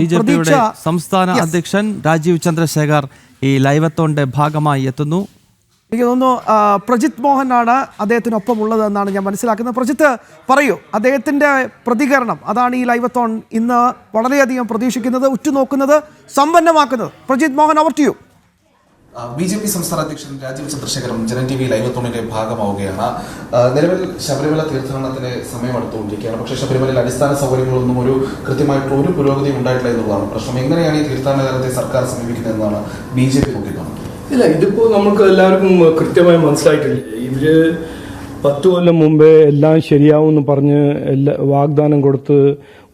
B J പിയുടെ സംസ്ഥാന അധ്യക്ഷൻ രാജീവ് ചന്ദ്രശേഖർ ഈ ലൈവത്തോന്റെ ഭാഗമായി എത്തുന്നു. എനിക്ക് തോന്നുന്നു പ്രജിത് മോഹനാണ് അദ്ദേഹത്തിനൊപ്പം ഉള്ളത് എന്നാണ് ഞാൻ മനസ്സിലാക്കുന്നത്. പ്രജിത്ത് പറയൂ അദ്ദേഹത്തിന്റെ പ്രതികരണം അതാണ് ഈ ലൈവത്തോൺ ഇന്ന് വളരെയധികം പ്രതീക്ഷിക്കുന്നത് ഉറ്റുനോക്കുന്നത് സമ്പന്നമാക്കുന്നത്. Prajith Mohan over to B J P സംസ്ഥാന അധ്യക്ഷൻ Rajeev Chandrasekharan Jana T V live തോണിന്റെ ഭാഗമാവുകയാണ്. നിലവിൽ ശബരിമല തീർത്ഥാടനത്തിന് സമയം അടുത്തുകൊണ്ടിരിക്കുകയാണ്. പക്ഷേ ശബരിമലയിൽ അടിസ്ഥാന സൗകര്യങ്ങളൊന്നും ഒരു കൃത്യമായിട്ടുള്ള ഒരു പുരോഗതി ഉണ്ടായിട്ടില്ല എന്നുള്ളതാണ് പ്രശ്നം. എങ്ങനെയാണ് ഈ തീർത്ഥാടന കാലത്തെ സർക്കാർ സമീപിക്കുന്നത് എന്നാണ് ബി ജെ പി ഇല്ല ഇതിപ്പോ നമുക്ക് എല്ലാവർക്കും കൃത്യമായി മനസ്സിലായിട്ടില്ല. ഇവർ പത്തു കൊല്ലം മുമ്പേ എല്ലാം ശരിയാവും എന്ന് പറഞ്ഞ് എല്ലാ വാഗ്ദാനം കൊടുത്ത്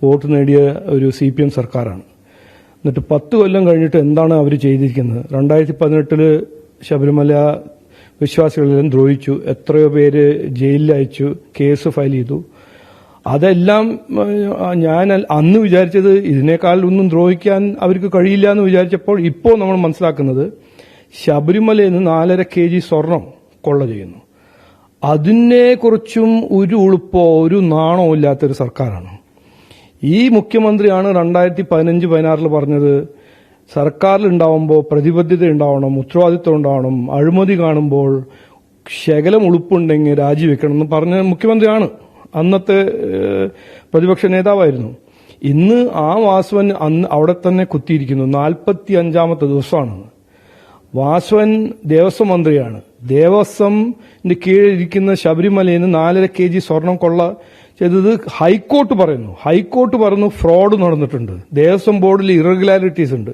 വോട്ട് നേടിയ ഒരു സി പി എം സർക്കാരാണ്. എന്നിട്ട് പത്ത് കൊല്ലം കഴിഞ്ഞിട്ട് എന്താണ് അവർ ചെയ്തിരിക്കുന്നത്? രണ്ടായിരത്തി പതിനെട്ടിൽ ശബരിമല വിശ്വാസികളെല്ലാം ദ്രോഹിച്ചു എത്രയോ പേര് ജയിലിലയച്ചു കേസ് ഫയൽ ചെയ്തു. അതെല്ലാം ഞാൻ അന്ന് വിചാരിച്ചത് ഇതിനേക്കാൾ ഒന്നും ദ്രോഹിക്കാൻ അവർക്ക് കഴിയില്ല എന്ന് വിചാരിച്ചപ്പോൾ ഇപ്പോൾ നമ്മൾ മനസ്സിലാക്കുന്നത് ശബരിമലയിൽ നിന്ന് നാലര കെ ജി സ്വർണം കൊള്ള ചെയ്യുന്നു. അതിനെക്കുറിച്ചും ഒരു ഉളുപ്പോ ഒരു നാണോ ഇല്ലാത്തൊരു സർക്കാരാണ്. ഈ മുഖ്യമന്ത്രിയാണ് രണ്ടായിരത്തി പതിനഞ്ച് പതിനാറിൽ പറഞ്ഞത് സർക്കാരിൽ ഉണ്ടാവുമ്പോൾ പ്രതിബദ്ധത ഉണ്ടാവണം ഉത്തരവാദിത്വം ഉണ്ടാവണം അഴിമതി കാണുമ്പോൾ ശകലം ഉളുപ്പുണ്ടെങ്കിൽ രാജിവെക്കണം എന്ന് പറഞ്ഞ മുഖ്യമന്ത്രിയാണ്. അന്നത്തെ പ്രതിപക്ഷ നേതാവായിരുന്നു. ഇന്ന് ആ വാസവൻ അന്ന് അവിടെ തന്നെ കുത്തിയിരിക്കുന്നു. നാൽപ്പത്തി അഞ്ചാമത്തെ ദിവസമാണ്. വാസവൻ ദേവസ്വം മന്ത്രിയാണ്. ദേവസ്വം കീഴിലിരിക്കുന്ന ശബരിമലയിൽ നിന്ന് നാലര കെ ജി സ്വർണം കൊള്ള ചെയ്തത് ഹൈക്കോർട്ട് പറയുന്നു. ഹൈക്കോർട്ട് പറയുന്നു ഫ്രോഡ് നടന്നിട്ടുണ്ട്. ദേവസ്വം ബോർഡിൽ ഇറഗുലാരിറ്റീസ് ഉണ്ട്.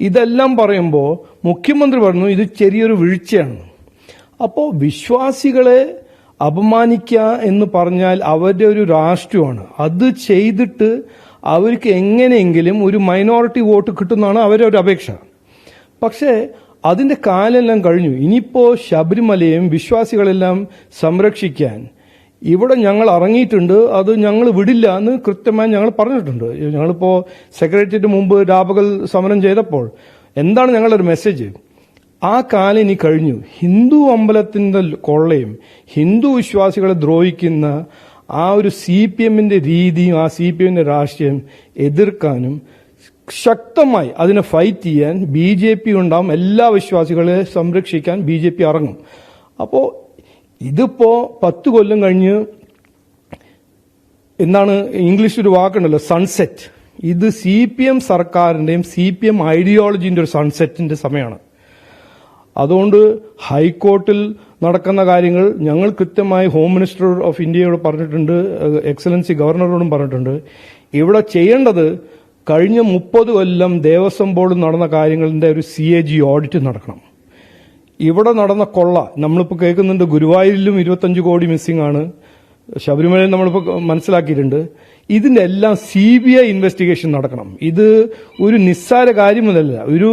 ഇതെല്ലാം പറയുമ്പോൾ മുഖ്യമന്ത്രി പറഞ്ഞു ഇത് ചെറിയൊരു വീഴ്ചയാണ്. അപ്പോൾ വിശ്വാസികളെ അപമാനിക്കുക എന്ന് പറഞ്ഞാൽ അവരുടെ ഒരു രാഷ്ട്രീയമാണ്. അത് ചെയ്തിട്ട് അവർക്ക് എങ്ങനെയെങ്കിലും ഒരു മൈനോറിറ്റി വോട്ട് കിട്ടുന്നതാണ് അവരുടെ ഒരു അപേക്ഷ. പക്ഷേ അതിന്റെ കാലെല്ലാം കഴിഞ്ഞു. ഇനിയിപ്പോ ശബരിമലയും വിശ്വാസികളെല്ലാം സംരക്ഷിക്കാൻ ഇവിടെ ഞങ്ങൾ ഇറങ്ങിയിട്ടുണ്ട് അത് ഞങ്ങൾ വിടില്ല എന്ന് കൃത്യമായി ഞങ്ങൾ പറഞ്ഞിട്ടുണ്ട്. ഞങ്ങളിപ്പോ സെക്രട്ടേറിയറ്റ് മുമ്പ് രാപകൽ സമരം ചെയ്തപ്പോൾ എന്താണ് ഞങ്ങളുടെ ഒരു മെസ്സേജ് ആ കാലം ഇനി കഴിഞ്ഞു. ഹിന്ദു അമ്പലത്തിന്റെ കൊള്ളയും ഹിന്ദു വിശ്വാസികളെ ദ്രോഹിക്കുന്ന ആ ഒരു സി പി എമ്മിന്റെ രീതിയും ആ സി പി എമ്മിന്റെ രാഷ്ട്രീയം എതിർക്കാനും ശക്തമായി അതിനെ ഫൈറ്റ് ചെയ്യാൻ ബി ജെ പി ഉണ്ടാവും. എല്ലാ വിശ്വാസികളെ സംരക്ഷിക്കാൻ ബി ജെ പി ഇറങ്ങും. അപ്പോൾ ഇതിപ്പോ പത്ത് കൊല്ലം കഴിഞ്ഞ് എന്താണ് ഇംഗ്ലീഷിൽ ഒരു വാക്കുണ്ടല്ലോ സൺസെറ്റ് ഇത് സി പി എം സർക്കാരിന്റെയും സി പി എം ഐഡിയോളജിന്റെ ഒരു സൺസെറ്റിന്റെ സമയമാണ്. അതുകൊണ്ട് ഹൈക്കോർട്ടിൽ നടക്കുന്ന കാര്യങ്ങൾ ഞങ്ങൾ കൃത്യമായി ഹോം മിനിസ്റ്റർ ഓഫ് ഇന്ത്യയോട് പറഞ്ഞിട്ടുണ്ട് എക്സലൻസി ഗവർണറോടും പറഞ്ഞിട്ടുണ്ട്. ഇവിടെ ചെയ്യേണ്ടത് കഴിഞ്ഞ മുപ്പത് കൊല്ലം ദേവസ്വം ബോർഡ് നടന്ന കാര്യങ്ങളുടെ ഒരു സി എ ജി ഓഡിറ്റ് നടക്കണം. ഇവിടെ നടന്ന കൊള്ള നമ്മളിപ്പോൾ കേൾക്കുന്നുണ്ട് ഗുരുവായൂരിലും ഇരുപത്തഞ്ച് കോടി മിസ്സിംഗ് ആണ്. ശബരിമലയിൽ നമ്മളിപ്പോൾ മനസ്സിലാക്കിയിട്ടുണ്ട്. ഇതിന്റെ എല്ലാം സി ബി ഐ ഇൻവെസ്റ്റിഗേഷൻ നടക്കണം. ഇത് ഒരു നിസ്സാര കാര്യമല്ല ഒരു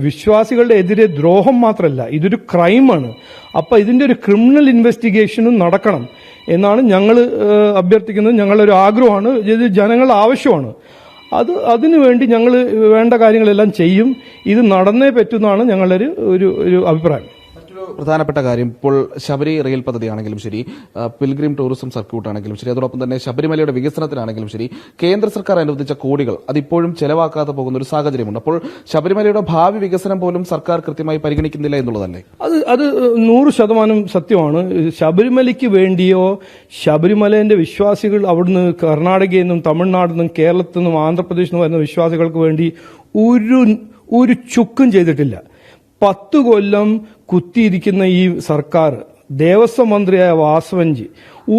വിശ്വാസികളുടെ എതിരെ ദ്രോഹം മാത്രമല്ല ഇതൊരു ക്രൈമാണ് അപ്പൊ ഇതിന്റെ ഒരു ക്രിമിനൽ ഇൻവെസ്റ്റിഗേഷനും നടക്കണം എന്നാണ് ഞങ്ങൾ അഭ്യർത്ഥിക്കുന്നത്. ഞങ്ങളുടെ ഒരു ആഗ്രഹമാണ്. ഇത് ജനങ്ങളുടെ ആവശ്യമാണ്. അത് അതിനുവേണ്ടി ഞങ്ങൾ വേണ്ട കാര്യങ്ങളെല്ലാം ചെയ്യും. ഇത് നടന്നേ പറ്റുന്നതാണ് ഞങ്ങളുടെ ഒരു ഒരു അഭിപ്രായം. പ്രധാനപ്പെട്ട കാര്യം ഇപ്പോൾ ശബരി റെയിൽ പദ്ധതി ആണെങ്കിലും ശരി പിൽഗ്രിം ടൂറിസം സർക്യൂട്ട് ആണെങ്കിലും ശരി അതോടൊപ്പം തന്നെ ശബരിമലയുടെ വികസനത്തിനാണെങ്കിലും ശരി കേന്ദ്ര സർക്കാർ അനുവദിച്ച കോടികൾ അതിപ്പോഴും ചെലവാക്കാതെ പോകുന്ന ഒരു സാഹചര്യമുണ്ട്. അപ്പോൾ ശബരിമലയുടെ ഭാവി വികസനം പോലും സർക്കാർ കൃത്യമായി പരിഗണിക്കുന്നില്ല എന്നുള്ളതല്ലേ? അത് അത് നൂറ് ശതമാനം സത്യമാണ്. ശബരിമലയ്ക്ക് വേണ്ടിയോ ശബരിമലേന്റെ വിശ്വാസികൾ അവിടുന്ന് കർണാടകയിൽ നിന്നും തമിഴ്നാട്ടിൽ നിന്നും കേരളത്തിൽ നിന്നും ആന്ധ്രാപ്രദേശിൽ നിന്നും വരുന്ന വിശ്വാസികൾക്ക് വേണ്ടി ഒരു ഒരു ചുക്കും ചെയ്തിട്ടില്ല. പത്ത് കൊല്ലം കുത്തിയിരിക്കുന്ന ഈ സർക്കാർ ദേവസ്വം മന്ത്രിയായ വാസവൻജി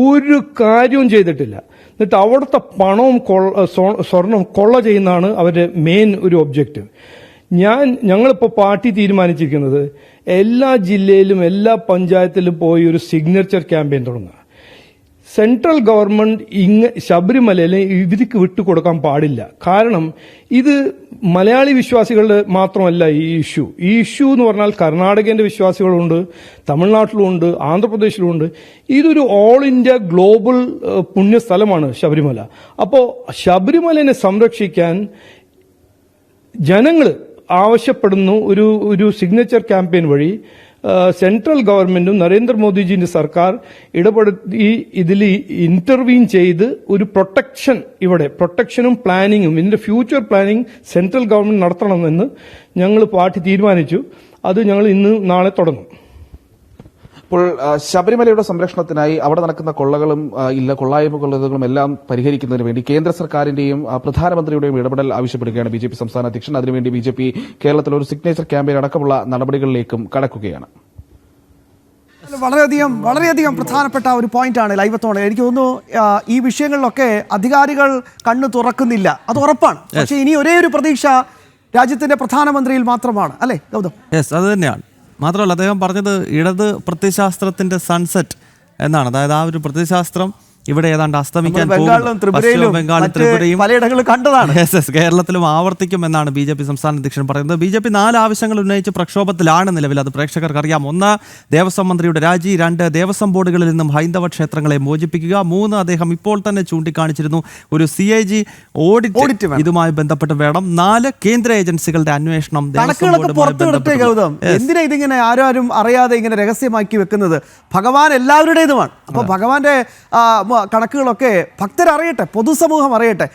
ഒരു കാര്യവും ചെയ്തിട്ടില്ല. എന്നിട്ട് അവിടുത്തെ പണവും സ്വർണവും കൊള്ള ചെയ്യുന്നതാണ് അവരുടെ മെയിൻ ഒരു ഒബ്ജക്റ്റ് ഞാൻ ഞങ്ങളിപ്പോൾ പാർട്ടി തീരുമാനിച്ചിരിക്കുന്നത് എല്ലാ ജില്ലയിലും എല്ലാ പഞ്ചായത്തിലും പോയി ഒരു സിഗ്നേച്ചർ ക്യാമ്പയിൻ തുടങ്ങുക. സെൻട്രൽ ഗവൺമെന്റ് ഇങ്ങ ശബരിമലയിലെ ഇവർക്ക് വിട്ടുകൊടുക്കാൻ പാടില്ല. കാരണം ഇത് മലയാളി വിശ്വാസികളുടെ മാത്രമല്ല ഈ ഇഷ്യൂ. ഈ ഇഷ്യൂ എന്ന് പറഞ്ഞാൽ കർണാടകന്റെ വിശ്വാസികളുണ്ട് തമിഴ്നാട്ടിലുമുണ്ട് ആന്ധ്രാപ്രദേശിലുമുണ്ട് ഇതൊരു ഓൾ ഇന്ത്യ ഗ്ലോബൽ പുണ്യസ്ഥലമാണ് ശബരിമല. അപ്പോൾ ശബരിമലനെ സംരക്ഷിക്കാൻ ജനങ്ങൾ ആവശ്യപ്പെടുന്നു ഒരു ഒരു സിഗ്നേച്ചർ ക്യാമ്പയിൻ വഴി. സെൻട്രൽ ഗവൺമെന്റും നരേന്ദ്രമോദിജിന്റെ സർക്കാർ ഇടപെടുത്തി ഇതിൽ ഇന്റർവീൻ ചെയ്ത് ഒരു പ്രൊട്ടക്ഷൻ ഇവിടെ പ്രൊട്ടക്ഷനും പ്ലാനിങ്ങും ഇതിന്റെ ഫ്യൂച്ചർ പ്ലാനിങ് സെൻട്രൽ ഗവൺമെന്റ് നടത്തണമെന്ന് ഞങ്ങൾ പാർട്ടി തീരുമാനിച്ചു. അത് ഞങ്ങൾ ഇന്ന് നാളെ തുടങ്ങും. ഇപ്പോൾ ശബരിമലയുടെ സംരക്ഷണത്തിനായി അവിടെ നടക്കുന്ന കൊള്ളകളും ഇല്ല കൊള്ളായ്മ കൊള്ളകളും എല്ലാം പരിഹരിക്കുന്നതിന് വേണ്ടി കേന്ദ്ര സർക്കാരിന്റെയും പ്രധാനമന്ത്രിയുടെയും ഇടപെടൽ ആവശ്യപ്പെടുകയാണ് ബി ജെ പി സംസ്ഥാന അധ്യക്ഷൻ. അതിനുവേണ്ടി ബി ജെ പി കേരളത്തിൽ ഒരു സിഗ്നേച്ചർ ക്യാമ്പയിൻ അടക്കമുള്ള നടപടികളിലേക്കും കടക്കുകയാണ്. വളരെയധികം വളരെയധികം പ്രധാനപ്പെട്ട ഒരു പോയിന്റാണ് ലൈവത്തോണ്. എനിക്ക് തോന്നുന്നു ഈ വിഷയങ്ങളിലൊക്കെ അധികാരികൾ കണ്ണു തുറക്കുന്നില്ല. അത് ഉറപ്പാണ്. പക്ഷേ ഇനി ഒരേ ഒരു പ്രതീക്ഷ രാജ്യത്തിന്റെ പ്രധാനമന്ത്രിയിൽ മാത്രമാണ്. അല്ലേ ഗൗതം? യെസ് അത് തന്നെയാണ്. മാത്രമല്ല അദ്ദേഹം പറഞ്ഞത് ഇടത് പ്രത്യശാസ്ത്രത്തിന്റെ സൺസെറ്റ് എന്നാണ്. അതായത് ആ ഒരു പ്രത്യയശാസ്ത്രം ഇവിടെ ഏതാണ്ട് അസ്തമിക്കാൻ ബംഗാളും ത്രിപുരയും പലയിടങ്ങളിലും കണ്ടതാണ്. കേരളത്തിലും ആവർത്തിക്കുമെന്നാണ് ബി ജെ പി സംസ്ഥാന അധ്യക്ഷൻ പറയുന്നത്. ബി ജെ പി നാല് ആവശ്യങ്ങൾ ഉന്നയിച്ച് പ്രക്ഷോഭത്തിലാണ് നിലവിൽ അത് പ്രേക്ഷകർക്ക് അറിയാം. ഒന്ന് ദേവസ്വം മന്ത്രിയുടെ രാജി. രണ്ട് ദേവസ്വം ബോർഡുകളിൽ നിന്നും ഹൈന്ദവ ക്ഷേത്രങ്ങളെ മോചിപ്പിക്കുക. മൂന്ന് അദ്ദേഹം ഇപ്പോൾ തന്നെ ചൂണ്ടിക്കാണിച്ചിരുന്നു ഒരു സി ഐ ജി ഓഡിറ്റ് ഇതുമായി ബന്ധപ്പെട്ട് വേണം. നാല് കേന്ദ്ര ഏജൻസികളുടെ അന്വേഷണം ഗൗതം. എന്തിനാ ഇതിങ്ങനെ ആരും ആരും അറിയാതെ ഇങ്ങനെ രഹസ്യമാക്കി വെക്കുന്നത്? ഭഗവാൻ എല്ലാവരുടേതുമാണ്. അപ്പൊ ഭഗവാന്റെ കണക്കുകളൊക്കെ ഭക്തരറിയട്ടെ പൊതുസമൂഹം അറിയട്ടെ.